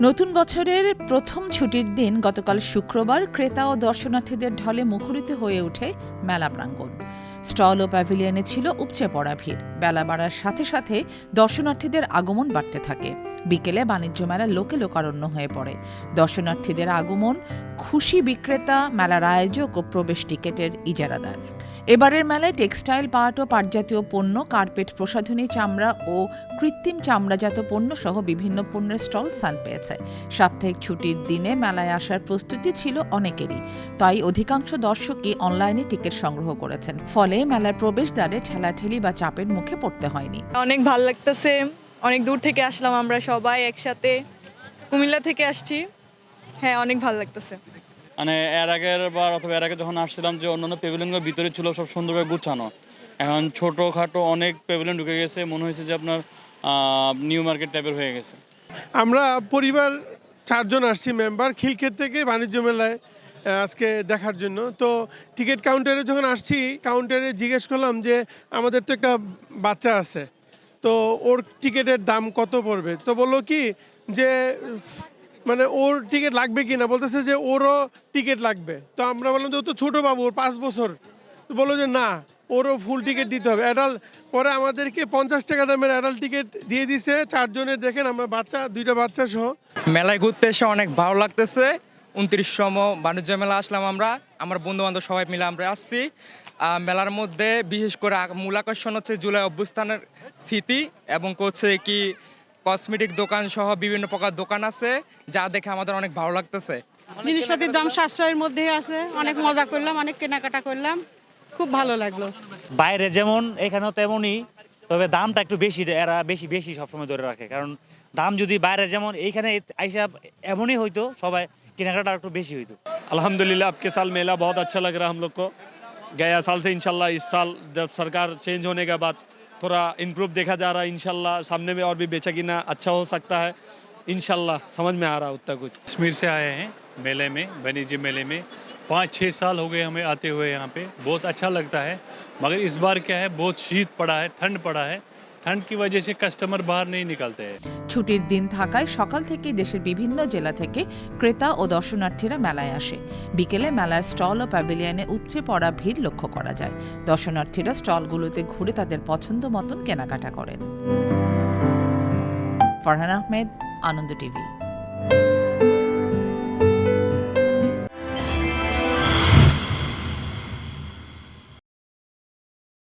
নতুন বছরের প্রথম ছুটির দিন গতকাল শুক্রবার ক্রেতা ও দর্শনার্থীদের ঢলে মুখরিত হয়ে ওঠে মেলা প্রাঙ্গণ। স্টল ও প্যাভিলিয়নে ছিল উপচে পড়া ভিড়। বেলা বাড়ার সাথে সাথে দর্শনার্থীদের আগমন বাড়তে থাকে। বিকেলে বাণিজ্য মেলা লোকে লোকারণ্য হয়ে পড়ে। দর্শনার্থীদের আগমন, খুশি বিক্রেতা, মেলার আয়োজক ও প্রবেশ টিকেটের ইজারাদার। এবারের মেলায় টেক্সটাইল পাট ও পাটজাতীয় পণ্য, কার্পেট, প্রসাধনী চামড়া ও কৃত্রিম চামড়াজাত পণ্য সহ বিভিন্ন পণ্যের স্টল স্থান পেয়েছে। সাপ্তাহিক ছুটির দিনে মেলায় আসার প্রস্তুতি ছিল অনেকেরই। তাই অধিকাংশ দর্শকই অনলাইনে টিকিট সংগ্রহ করেছেন। ফলে মেলার প্রবেশদ্বারে ঠেলাঠেলি বা চাপের মুখে পড়তে হয়নি। অনেক ভালো লাগতেছে। অনেক দূর থেকে আসলাম আমরা সবাই একসাথে। কুমিল্লা থেকে আসছি। হ্যাঁ অনেক ভালো লাগতেছে। মানে এর আগের বার অথবা এর আগে যখন আসছিলাম যে অন্যান্য পেভিলিয়নগুলো ভিতরে ছিল সব সুন্দরভাবে গুছানো। এখন ছোটোখাটো অনেক পেভিলিয়ন ঢুকে গেছে, মনে হয়েছে যে আপনার নিউ মার্কেট টাইপের হয়ে গেছে। আমরা পরিবার চারজন আসছি মেম্বার খিলক্ষেত থেকে বাণিজ্য মেলায় আজকে দেখার জন্য। তো টিকিট কাউন্টারে যখন আসছি কাউন্টারে জিজ্ঞেস করলাম যে আমাদের তো একটা বাচ্চা আছে, তো ওর টিকিটের দাম কত পড়বে? তো বলল কি যে মানে ওর টিকিট লাগবে কি না বলতেছে যে ওরও টিকিট লাগবে। তো আমরা বললাম যে ও তো ছোটো বাবু, ওর পাঁচ বছর। তো বলল যে না, ওরও ফুল টিকিট দিতে হবে। অ্যাডাল্ট পরে আমাদেরকে পঞ্চাশ টাকা দামের অ্যাডাল্ট টিকিট দিয়ে দিছে। চারজনের দেখেন আমরা বাচ্চা, দুইটা বাচ্চা সহ। মেলায় ঘুরতে এসে অনেক ভালো লাগতেছে। উনত্রিশতম বাণিজ্য মেলা আসলাম আমরা। আমার বন্ধু বান্ধব সবাই মিলে আমরা আসছি। মেলার মধ্যে বিশেষ করে মূল আকর্ষণ হচ্ছে জুলাই অভ্যুস্থানের স্মৃতি এবং হচ্ছে কি কসমেটিক দোকান সহ বিভিন্ন প্রকার দোকান আছে যা দেখে আমাদের অনেক ভালো লাগতেছে জিনিসপাতির দাম সাশ্রয়ের মধ্যে আছে অনেক মজা করলাম অনেক কেনাকাটা করলাম খুব ভালো লাগলো বাইরে যেমন এখানেও তেমনই তবে দামটা একটু বেশি এরা বেশি বেশি সবসময় ধরে রাখে কারণ দাম যদি বাইরে যেমন এইখানে আইসা এমনই হইতো সবাই কেনাকাটা একটু বেশি হইতো अल्हम्दुलिल्लाह आपके साल मेला बहुत अच्छा लग रहा है हम लोग को गया साल से इंशाल्लाह इस साल जब सरकार चेंज होने के बाद थोड़ा इम्प्रूव देखा जा रहा है इनशाला सामने में और भी बेचा गिना अच्छा हो सकता है। इनशाला समझ में आ रहा है उतना कुछ। कश्मीर से आए हैं, मेले में वाणिज्य मेले में। पाँच छः साल हो गए हमें आते हुए यहाँ पे। बहुत अच्छा लगता है। मगर इस बार क्या है, बहुत शीत पड़ा है, ठंड पड़ा है। ठंड की वजह से कस्टमर बाहर नहीं निकलते हैं ছুটির দিন থাকায় সকাল থেকেই দেশের বিভিন্ন জেলা থেকে ক্রেতা ও দর্শনার্থীরা মেলায় আসে বিকেলে মেলার স্টল ও প্যাভিলিয়নে উপচে পড়া ভিড় লক্ষ্য করা যায় দর্শনার্থীরা স্টলগুলোতে ঘুরে তাদের পছন্দ মতন কেনাকাটা করেন ফারহান আহমেদ আনন্দ টিভি